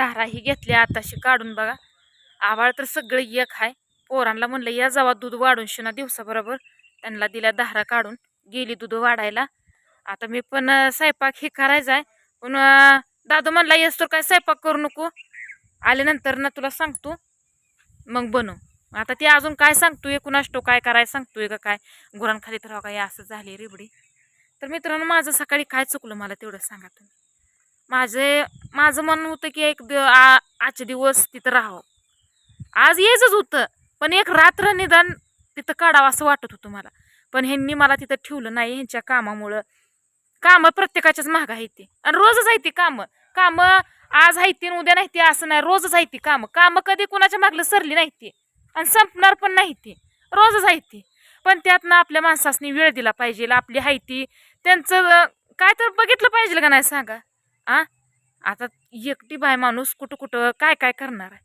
धारा ही घेतली आताशी काढून बघा. आवाळ तर सगळं एक आहे पोरांना म्हणलं या जावा दूध वाढून शिना दिवसाबरोबर. त्यांना दिल्या धारा काढून. गेली दूध वाढायला. आता मी पण स्वयंपाक हे करायचा आहे. पण दादू म्हणला येस तर काय स्वयंपाक करू नको. आल्यानंतर ना तुला सांगतो. मग बनव. आता ते अजून काय सांगतोय कुणाष्टो काय कराय सांगतोय का काय? गुरांखाली तर हो काय असं झाली रेबडी. तर मित्रांनो माझं सकाळी काय चुकलं मला तेवढं सांगा तुम्ही. माझे माझं म्हणणं होतं की एक दिव आ- आजचे दिवस तिथं राहावं. आज यायचंच होतं पण एक रात्र निदान तिथं काढावं असं वाटत होतं मला. पण ह्यांनी मला तिथं ठेवलं नाही ह्यांच्या कामामुळं. कामं प्रत्येकाच्याच महाग आहे ते. आणि रोजच आहे ती कामं. कामं आज आहे ती उद्या नाही ती असं नाही. रोजच आहे ती कामं. कामं कधी कुणाच्या मागलं सरली नाही ती. आणि संपणार पण नाही ती. रोजच आहे ती. पण त्यातनं आपल्या माणसासनी वेळ दिला पाहिजे. आपली आहे ती. त्यांचं काय तर बघितलं पाहिजे का नाही सांगा? आ? आता एकटी बाय माणूस कुठं कुठं काय काय करणार आहे?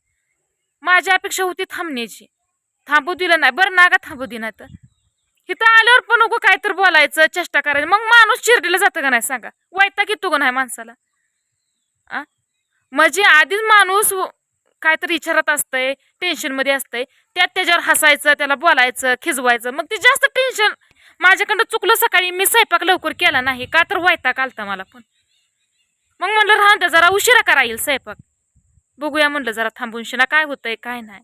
माझी अपेक्षा होती थांबण्याची. थांबू दिलं नाही. बरं ना का थांबू दिना तर इथं आल्यावर पण नको काय तर बोलायचं चेष्टा करायचं. मग माणूस चिरडीला जातं का नाही सांगा? वैता की तू नाही माणसाला? आ? म्हणजे आधीच माणूस काहीतरी विचारत असतंय टेन्शनमध्ये असतंय. त्यात त्याच्यावर हसायचं त्याला बोलायचं खिजवायचं. मग ते जास्त टेन्शन. माझ्याकडं चुकलं सकाळी मी स्वयंपाक लवकर केला नाही. का तर वैताग आलता मला पण. मग म्हणलं राहून द्या जरा उशिरा करा येईल स्वयंपाक. बघूया म्हणलं जरा थांबून शिना काय होतंय काय नाही.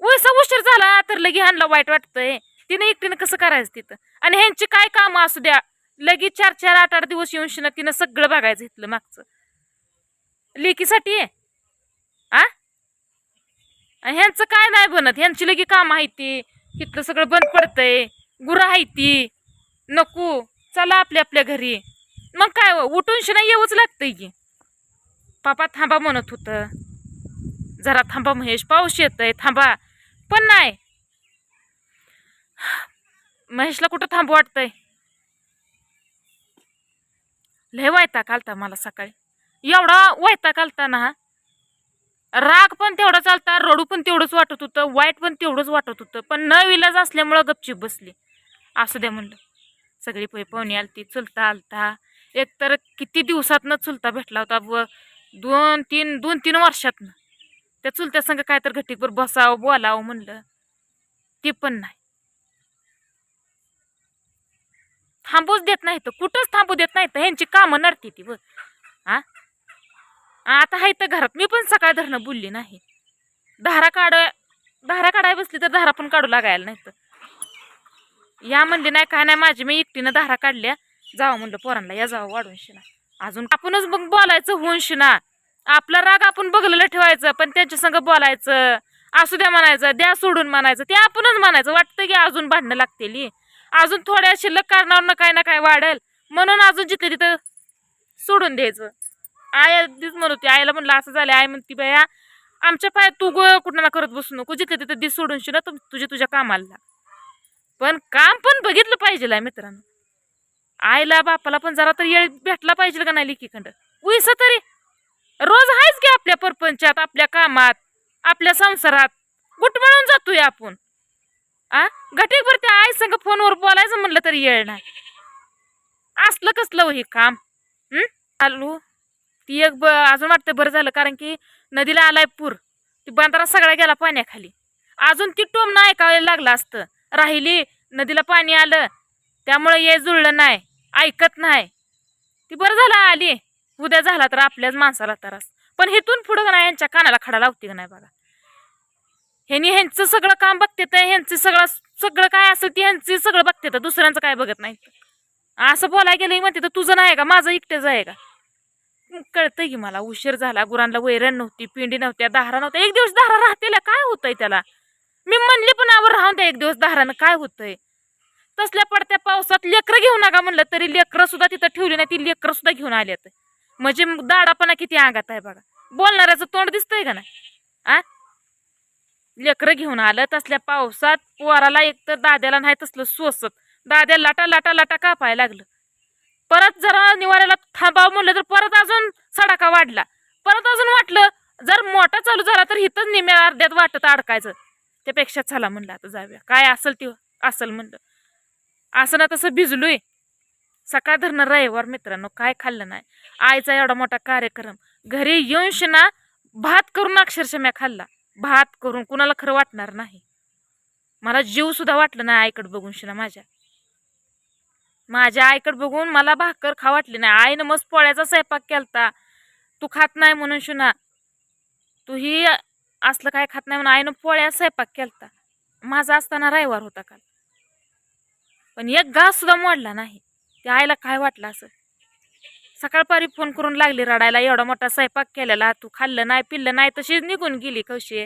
वैसा उशीर झाला तर लगे ह्यांना वाईट वाटतंय. तिने एकटीनं कसं करायचं तिथं? आणि ह्यांची काय कामं असू द्या? लगेच चार चार आठ आठ दिवस येऊन शिना तिनं सगळं बघायचं इथलं मागचं. लेकीसाठी आहे. आ? आणि ह्यांचं काय नाही बनत. ह्यांची लगी काम आहे ती. इथलं सगळं बंद पडतंय. गुरं आहे ती. नको. चला आपल्या आपल्या घरी. मग काय उठून शिना येऊच लागतंय की. पापा थांबा म्हणत होतं. जरा थांबा महेश पाऊस येतंय थांबा. पण नाही. महेशला कुठं थांबू वाटतंय? लय वायता कालता मला सकाळी. एवढा वायता कालता ना. राग पण तेवढा चालता रडू पण तेवढंच वाटत होतं वाईट पण तेवढंच वाटत होतं. पण न विलाज असल्यामुळं गपचीप बसली. असू द्या म्हणलं. सगळी पै पाहुणी आलती चुलता आलता. एक तर किती दिवसातनं चुलता भेटला होता व दोन तीन दोन तीन वर्षातनं. त्या चुलत्या संघ काय तर घटीकवर बसावं बोलावं म्हणलं. ते पण नाही. थांबूच देत नाही तर कुठंच थांबू देत नाही तर ह्यांची कामं नडती ती व आ? आता आहे तर घरात. मी पण सकाळ धरणं बोलली नाही. धारा काढ धारा काढाय बसली तर धारा पण काढू लागायला नाही तर या म्हणले नाही काय नाही माझी मी एकटीनं धारा काढल्या. जावं म्हणलं पोरांना या जावं वाढून शिना अजून आपणच मग बोलायचं होऊन शिना आपला राग आपण बघलेलं ठेवायचं पण त्यांच्या संग बोलायचं असू द्या म्हणायचं द्या सोडून म्हणायचं ते आपणच म्हणायचं. वाटतं की अजून भांडणं लागतील अजून थोड्या शिल्लक कारणावर काय ना काय वाढेल. म्हणून अजून जिथे तिथं सोडून द्यायचं. आई दिस म्हणत होती आईला म्हणलं असं झालं आई म्हणती बाया आमच्या पायात तू गो कुठं ना करत बसू नको. जिथे तिथं दिस सोडून शिना तू तुझ्या तुझ्या कामाला पण काम पण बघितलं पाहिजे मित्रांनो. आईला बापाला पण जरा तर येळ भेटला पाहिजे का नाही लिकीखंड? उईस तरी. रोज आहेच की आपल्या परपंचात आपल्या कामात आपल्या संसारात. गुटमळून जातोय आपण. आ? घटीभर त्या आई संग फोनवर बोलायचं म्हणलं तरी येळ नाही. असलं कसलं हो हे काम? हं? आलू. ती एक ब अजून वाटतं बरं झालं कारण की नदीला आलाय पूर. ती बांधारा सगळा गेला पाण्याखाली. अजून ती टोम ऐकायला लागलं असतं. राहिली नदीला पाणी आलं. त्यामुळे ये जुळलं नाही. ऐकत नाही. ती बरं झालं आली. उद्या झाला तर आपल्याच माणसाला त्रास. पण हेतून पुढं ना नाही यांच्या कानाला खडा लावते का नाही बघा. ह्यांनी ह्यांचं सगळं काम बघते तर ह्यांचं सगळं सगळं काय असेल ते ह्यांचं सगळं बघते तर दुसऱ्यांचं काय बघत नाही. असं बोलाय गेलं म्हणते तर तुझं नाही का? माझं एकटेच आहे का? कळतं कळतंय की मला उशीर झाला. गुरांना वैरण नव्हती पिंडी नव्हत्या दारा नव्हत्या. एक दिवस दारा राहतेला काय होतंय त्याला? मी म्हणले पण आवर राहून द्या एक दिवस दारानं. काय होतंय? तसल्या पडत्या पावसात लेकरं घेऊ नका म्हणलं तरी लेकरं सुद्धा तिथं ठेवली नाही ती लेकरं सुद्धा घेऊन आल्यात म्हणजे दाडापणा किती अंगात आहे बघा. बोलणाऱ्याचं तोंड दिसतंय का नाही? आ? लेकरं घेऊन आलं तसल्या पावसात पोराला एक तर दाद्याला नाही तसलं सोसत. दाद्या लाटा लाटा लाटा कापायला लागलं. परत जरा निवाऱ्याला थांबावं म्हणलं तर परत अजून सडाका वाढला. परत अजून वाटलं जर मोठा चालू झाला तर इथंच निम्या अर्ध्यात वाटत अडकायचं. त्यापेक्षा चला म्हणलं आता जाऊया. काय असेल ते असेल म्हणलं. असं ना तसं भिजलोय. सकाळ धरणं रविवार मित्रांनो काय खाल्लं नाही. आईचा एवढा मोठा कार्यक्रम. घरी येऊन ना भात करून अक्षरशः म्या खाल्ला. भात करून कुणाला खरं वाटणार नाही. मला जीव सुद्धा वाटलं नाही आईकडे बघून शिना माझ्या. माझ्या आईकडे बघून मला भाकर खा वाटली नाही. आईनं मस्त पोळ्याचा स्वयंपाक केलता. तू खात नाही म्हणून शिना. तू ही असलं काय खात नाही म्हणून आईनं पोळ्या स्वयंपाक केलता. माझा असताना रविवार होता काल. पण एक घास सुद्धा मोडला नाही. त्या आईला काय वाटलं असं? सकाळपारी फोन करून लागली रडायला एवढा मोठा स्वयंपाक केलेला तू खाल्लं नाही पिल्लं नाही तशीच निघून गेली कशी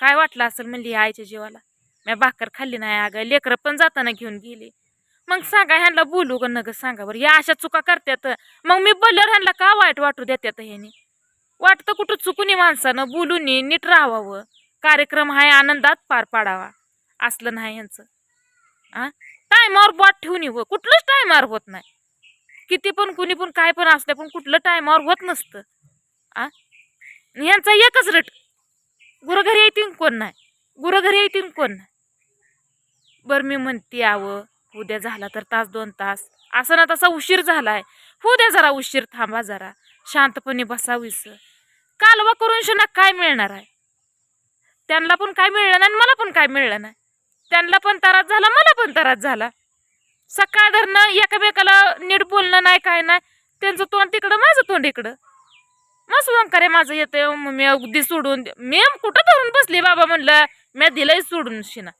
काय वाटलं असेल म्हणली आईच्या जीवाला? मी भाकर खाल्ली नाही अगं लेकरं पण जाताना घेऊन गेली. मग सांगा ह्यांना बोलू ग नग सांगा बरं. या अशा चुका करतात मग मी बोलल्यावर ह्यांना का वाईट वाटू देतात ह्यानी? वाटतं कुठं चुकून माणसानं बोलून नीट राहावं. कार्यक्रम हा आनंदात पार पाडावा. असलं नाही ह्यांचं. आ? टायमावर बॉट ठेवून हो कुठलंच टायमावर होत नाही. किती पण कुणी पण काय पण असलं पण कुठलं टायमावर होत नसतं. आ? यांचा एकच रट. गुरघरी येतील कोण नाही. गुरघरी येतील कोण नाही. बरं मी म्हणते यावं उद्या झाला तर तास दोन तास. असं ना तसा उशीर झालाय. होऊ द्या जरा उशीर थांबा जरा. शांतपणे बसावीस कालवा करून शना काय मिळणार आहे? त्यांना पण काय मिळलं नाही आणि मला पण काय मिळलं नाही. त्यांना पण त्रास झाला मला पण त्रास झाला. सकाळ धरणं एकामेकाला नीट बोलणं नाही काय नाही. त्यांचं तोंड तिकडं माझं तोंड इकडं. मस्त करे माझं येतं मग मी अगदी सोडून मी कुठं धरून बसली बाबा म्हणलं मी दिलंय सोडून शिना.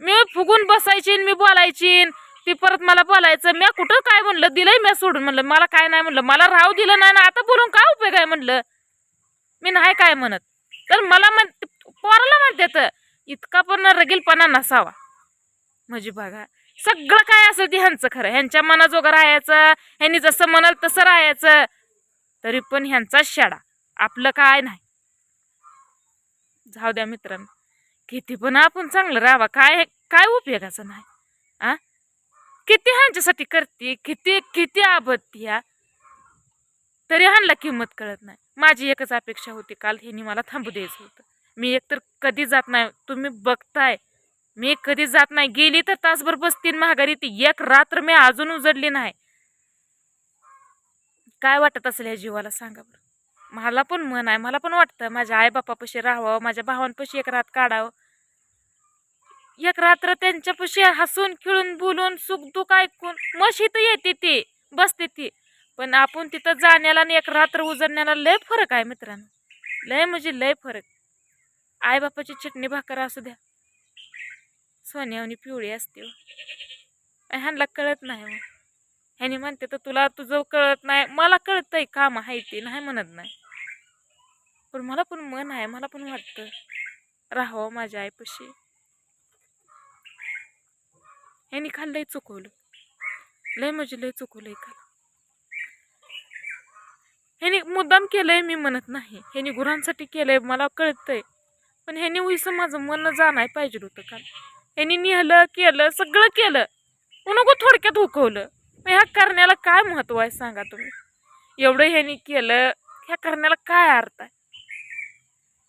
मी फुगून बसायची मी बोलायची ती परत मला बोलायचं मी कुठं काय म्हणलं दिलंय मी सोडून म्हणलं मला काय नाही म्हणलं मला राहू दिलं नाही ना आता बोलून काय उपयोग आहे म्हणलं. मी नाही काय म्हणत. तर मला म्हण पोराला म्हणते तर इतका पण रगीलपणा नसावा. म्हणजे बघा सगळं काय असेल ते ह्यांचं खरं. ह्यांच्या मनाजोगं राहायचं ह्यांनी जसं म्हणाल तसं राहायचं. तरी पण ह्यांचा शाडा आपलं काय नाही. जाऊ द्या मित्रांनो किती पण आपण चांगलं राहावा काय काय उपयोगाचं नाही. आ? किती ह्यांच्यासाठी करते किती किती आबत्ती या. तरी ह्यांना किंमत कळत नाही. माझी एकच अपेक्षा होती काल ह्यांनी मला थांबू द्यायचं होतं. मी एकतर कधी जात नाही. तुम्ही बघताय. मी कधी जात नाही. गेली तर तासभर बसतीन महागारी ती. एक रात्र मी अजून उजडली नाही. काय वाटत असेल या जीवाला? सांगा बरं. मला पण मन आहे. मला पण वाटतं माझ्या आईबापापाशी राहावं माझ्या भावांपाशी एक रात काढावं. एक रात्र त्यांच्यापाशी हसून खिळून बोलून सुख दुःख ऐकून मशी तर येते ती. बसते ती. पण आपण तिथं जाण्याला आणि एक रात्र उजडण्याला लय फरक आहे मित्रांनो. लय म्हणजे लय फरक. आईबापाची चटणी भाकर असू द्या. सोन्यावनी पिवळी असते हो. ह्यांना कळत नाही हो. ह्यानी म्हणते तर तुला तुझं कळत नाही. मला कळतंय काम आहे ते नाही म्हणत नाही. पण मला पण मन आहे मला पण वाटतं. राहावं माझ्या आईपाशी. ह्यानी खाल्लंय चुकवलं. लय म्हणजे लय चुकवलंय खाल ह्यानी मुद्दाम केलंय मी म्हणत नाही. ह्यानी गुरांसाठी केलंय मला कळतंय. पण ह्याने उईस माझं मन जाणाय पाहिजे होतं काल. ह्यानी नेहलं केलं सगळं केलं. उनको थोडक्यात हुकवलं. मग ह्या करण्याला काय महत्त्व आहे सांगा तुम्ही? एवढं ह्यानी केलं ह्या करण्याला काय अर्थ आहे?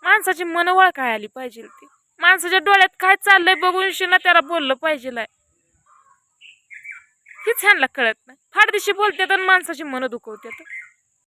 माणसाची मनवळ काय आली पाहिजे ती. माणसाच्या डोळ्यात काय चाललंय बघून शिना त्याला बोललं पाहिजे हेच ह्यांना कळत नाही. फाडदिशी बोलते तर माणसाची मन दुखवते